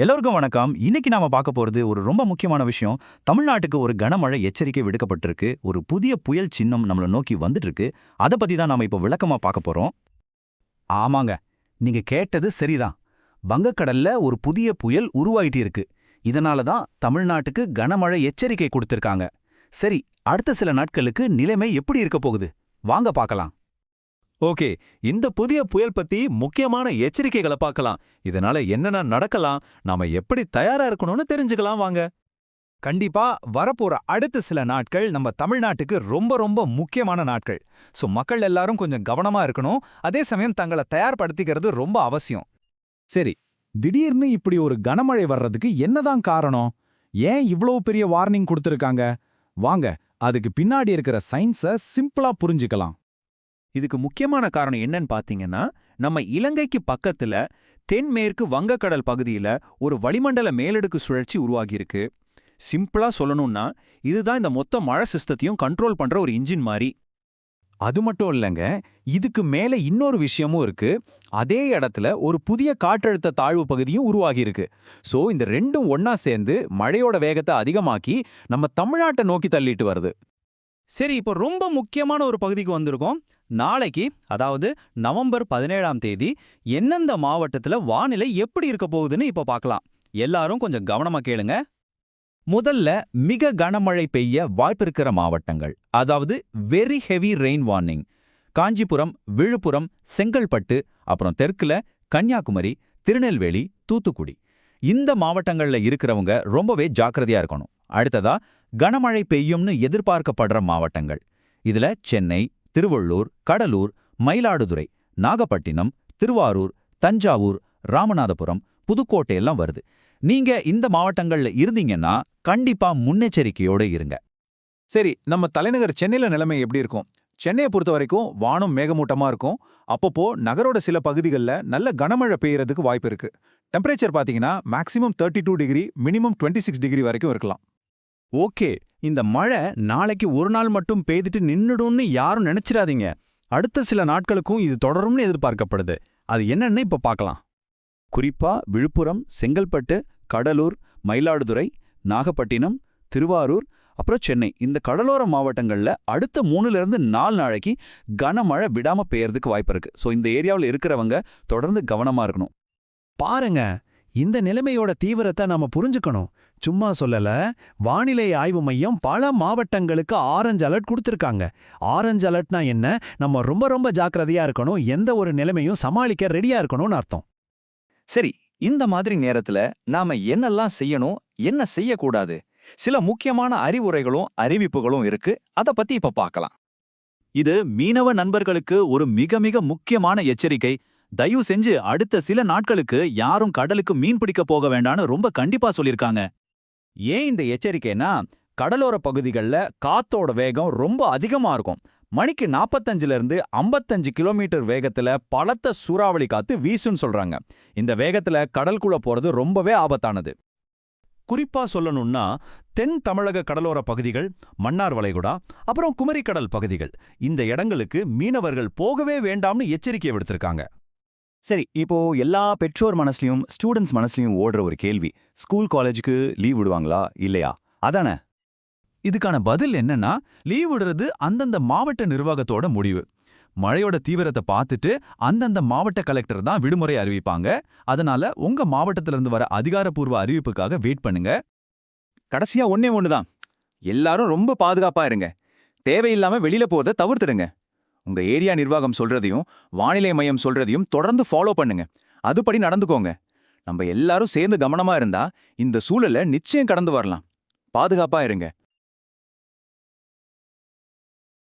எல்லோருக்கும் வணக்கம். இன்னைக்கு நாம பார்க்க போறது ஒரு ரொம்ப முக்கியமான விஷயம். தமிழ்நாட்டுக்கு ஒரு கனமழை எச்சரிக்கை விடுக்கப்பட்டிருக்கு. ஒரு புதிய புயல் சின்னம் நம்மளை நோக்கி வந்துட்டு இருக்கு அதை பத்தி தான் நாம இப்போ விளக்கமா பார்க்க போறோம். ஆமாங்க. நீங்க கேட்டது சரிதான். வங்கக்கடல்ல ஒரு புதிய புயல் உருவாயிட்டு இருக்கு இதனால தான் தமிழ்நாட்டுக்கு கனமழை எச்சரிக்கை கொடுத்திருக்காங்க. சரி அடுத்த சில நாட்களுக்கு நிலைமை எப்படி இருக்க போகுது? வாங்க பார்க்கலாம். ஓகே இந்த புதிய புயல் பத்தி முக்கியமான எச்சரிக்கைகளை பார்க்கலாம். இதனால என்னென்ன நடக்கலாம் நாம எப்படி தயாரா இருக்கணும்னு தெரிஞ்சுக்கலாம் வாங்க. கண்டிப்பா வரப்போற அடுத்த சில நாட்கள் நம்ம தமிழ்நாட்டுக்கு ரொம்ப ரொம்ப முக்கியமான நாட்கள். சோ மக்கள் எல்லாரும் கொஞ்சம் கவனமா இருக்கணும். அதே சமயம் தங்களை தயார்படுத்திக்கிறது ரொம்ப அவசியம். சரி திடீர்னு இப்படி ஒரு கனமழை வர்றதுக்கு என்னதான் காரணம்? ஏன் இவ்வளவு பெரிய வார்னிங் கொடுத்துருக்காங்க? வாங்க அதுக்கு பின்னாடி இருக்கிற சயின்ஸ சிம்பிளா புரிஞ்சுக்கலாம். இதுக்கு முக்கியமான காரணம் என்னன்னு பாத்தீங்கன்னா நம்ம இலங்கைக்கு பக்கத்துல தென்மேற்கு வங்கக்கடல் பகுதியில ஒரு வளிமண்டல மேலடுக்கு சுழற்சி உருவாகியிருக்கு. சிம்பிளா சொல்லணும்னா இதுதான் இந்த மொத்த மழை சிஸ்டத்தையும் கண்ட்ரோல் பண்ற ஒரு இன்ஜின் மாதிரி அது மட்டும் இல்லைங்க இதுக்கு மேல இன்னொரு விஷயமும் இருக்கு. அதே இடத்துல ஒரு புதிய காற்றழுத்த தாழ்வு பகுதியும் உருவாகியிருக்கு. ஸோ சோ இந்த ரெண்டும் ஒன்னா சேர்ந்து மழையோட வேகத்தை அதிகமாக்கி நம்ம தமிழ்நாட்டை நோக்கி தள்ளிட்டு வருது. சரி இப்போ ரொம்ப முக்கியமான ஒரு பகுதிக்கு வந்திருக்கோம். நாளைக்கு அதாவது நவம்பர் பதினேழாம் தேதி எந்தெந்த மாவட்டத்துல வானிலை எப்படி இருக்க போகுதுன்னு இப்போ பார்க்கலாம் எல்லாரும் கொஞ்சம் கவனமா கேளுங்க. முதல்ல மிக கனமழை பெய்ய வாய்ப்பிருக்கிற மாவட்டங்கள். அதாவது very heavy rain warning Kanchipuram Viluppuram Chengalpattu அப்புறம் தெற்குல கன்னியாகுமரி திருநெல்வேலி தூத்துக்குடி. இந்த மாவட்டங்கள்ல இருக்கிறவங்க ரொம்பவே ஜாக்கிரதையா இருக்கணும். அடுத்ததா கனமழை பெய்யும்னு எதிர்பார்க்கப்படுற மாவட்டங்கள். இதுல சென்னை திருவள்ளூர் கடலூர் மயிலாடுதுறை நாகப்பட்டினம் திருவாரூர் தஞ்சாவூர் ராமநாதபுரம் புதுக்கோட்டை எல்லாம் வருது. நீங்க இந்த மாவட்டங்கள்ல இருந்தீங்கன்னா கண்டிப்பா முன்னெச்சரிக்கையோட இருங்க. சரி நம்ம தலைநகர் சென்னையில நிலைமை எப்படி இருக்கும்? சென்னையை பொறுத்த வரைக்கும் வானம் மேகமூட்டமா இருக்கும். அப்பப்போ நகரோட சில பகுதிகளில் நல்ல கனமழை பெய்யறதுக்கு வாய்ப்பு இருக்கு. டெம்பரேச்சர் பாத்தீங்கன்னா maximum thirty two degree minimum twenty six degree வரைக்கும் இருக்கலாம். ஓகே இந்த மழை நாளைக்கு ஒரு நாள் மட்டும் பெய்துட்டு நின்னுடும்னு யாரும் நினைச்சிடாதீங்க. அடுத்த சில நாட்களுக்கும் இது தொடரும்னு எதிர்பார்க்கப்படுது. அது என்னன்னு இப்ப பார்க்கலாம் குறிப்பா விழுப்புரம் செங்கல்பட்டு கடலூர் மயிலாடுதுறை நாகப்பட்டினம் திருவாரூர் அப்புறம் சென்னை. இந்த கடலோர மாவட்டங்கள்ல அடுத்த மூணுல இருந்து நாலு நாளைக்கு கனமழை விடாம பெய்யறதுக்கு வாய்ப்பு இருக்கு. ஸோ இந்த ஏரியாவில் இருக்கிறவங்க தொடர்ந்து கவனமா இருக்கணும். பாருங்க இந்த நிலைமையோட தீவிரத்தை நாம புரிஞ்சுக்கணும். சும்மா சொல்லல வானிலை ஆய்வு மையம் பல மாவட்டங்களுக்கு ஆரஞ்சு அலர்ட் கொடுத்துருக்காங்க. ஆரஞ்சு அலர்ட்னா என்ன? நம்ம ரொம்ப ரொம்ப ஜாக்கிரதையா இருக்கணும் எந்த ஒரு நிலைமையும் சமாளிக்க ரெடியா இருக்கணும்னு அர்த்தம். சரி இந்த மாதிரி நேரத்துல நாம என்னெல்லாம் செய்யணும் என்ன செய்யக்கூடாது? சில முக்கியமான அறிவுரைகளும் அறிவிப்புகளும் இருக்கு. அத பத்தி இப்ப பார்க்கலாம் இது மீனவ நண்பர்களுக்கு ஒரு மிக மிக முக்கியமான எச்சரிக்கை. தயவு செஞ்சு அடுத்த சில நாட்களுக்கு யாரும் கடலுக்கு மீன் பிடிக்க போக வேண்டாம்னு ரொம்ப கண்டிப்பா சொல்லியிருக்காங்க. ஏன் இந்த எச்சரிக்கைனா கடலோர பகுதிகளில் காத்தோட வேகம் ரொம்ப அதிகமா இருக்கும். மணிக்கு நாற்பத்தஞ்சுல இருந்து ஐம்பத்தஞ்சு கிலோமீட்டர் வேகத்துல பலத்த சூறாவளி காத்து வீசுன்னு சொல்றாங்க. இந்த வேகத்துல கடல்குள்ள போறது ரொம்பவே ஆபத்தானது. குறிப்பா சொல்லணும்னா தென் தமிழக கடலோர பகுதிகள் மன்னார் வளைகுடா அப்புறம் குமரிக்கடல் பகுதிகள் இந்த இடங்களுக்கு மீனவர்கள் போகவே வேண்டாம்னு எச்சரிக்கை விடுத்திருக்காங்க. சரி இப்போ எல்லா பெற்றோர் மனசுலயும் ஸ்டூடெண்ட்ஸ் மனசுலயும் ஓடுற ஒரு கேள்வி ஸ்கூல் காலேஜுக்கு லீவ் விடுவாங்களா இல்லையா? அதானே? இதுக்கான பதில் என்னன்னா லீவ் விடுறது அந்தந்த மாவட்ட நிர்வாகத்தோட முடிவு. மழையோட தீவிரத்தை பார்த்துட்டு அந்தந்த மாவட்ட கலெக்டர் தான் விடுமுறை அறிவிப்பாங்க. அதனால உங்க மாவட்டத்துல இருந்து வர அதிகாரப்பூர்வ அறிவிப்புக்காக வெயிட் பண்ணுங்க. கடைசியா ஒன்னே ஒண்ணுதான். எல்லாரும் ரொம்ப பாதுகாப்பா இருங்க. தேவையில்லாம வெளியில போறத தவிர்த்துடுங்க. உங்க ஏரியா நிர்வாகம் சொல்றதையும் வானிலை மையம் சொல்றதையும் தொடர்ந்து ஃபாலோ பண்ணுங்க. அதுபடி நடந்துக்கோங்க. நம்ம எல்லாரும் சேர்ந்து கவனமா இருந்தா இந்த சூழலை நிச்சயம் கடந்து வரலாம். பாதுகாப்பா இருங்க.